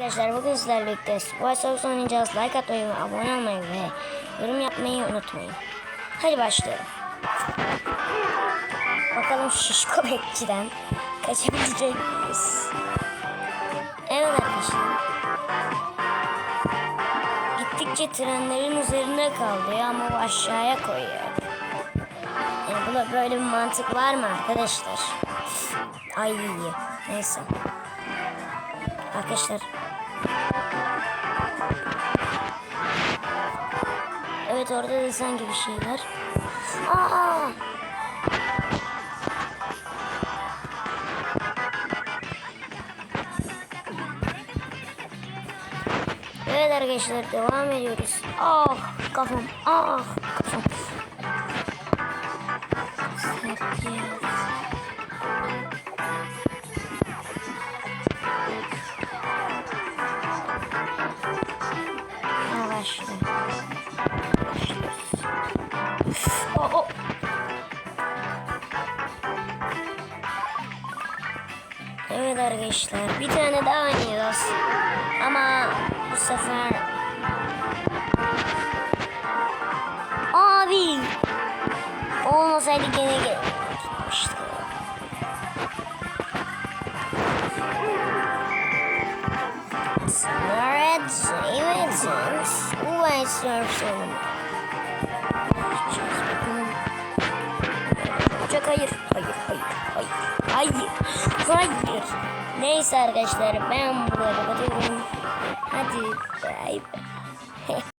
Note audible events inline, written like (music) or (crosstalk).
Arkadaşlar bugün sizlerle birlikte White Sox oynayacağız. Like atmayı abone olmayı ve yorum yapmayı unutmayın. Hadi başlayalım. Bakalım şişko bekçiden kaçabilecek miyiz? Evet arkadaşlar. Gittikçe trenlerin üzerinde kalıyor ama bu aşağıya koyuyor. Yani buna böyle bir mantık var mı arkadaşlar? Ay neyse. Arkadaşlar. Evet orada da sanki bir şey var. Aa! Evet arkadaşlar devam ediyoruz. Ah kafam. Ah kafam. Sergio. Evet arkadaşlar bir tane daha oynuyoruz. Ama bu sefer Abi olmasaydı gene gelmişti. Red Davidson's White Surf'ın. Çok hayır, hayır, hayır, hayır, hayır, hayır. Neyse arkadaşlar ben burada kapatıyorum. Hadi bay bay. (laughs)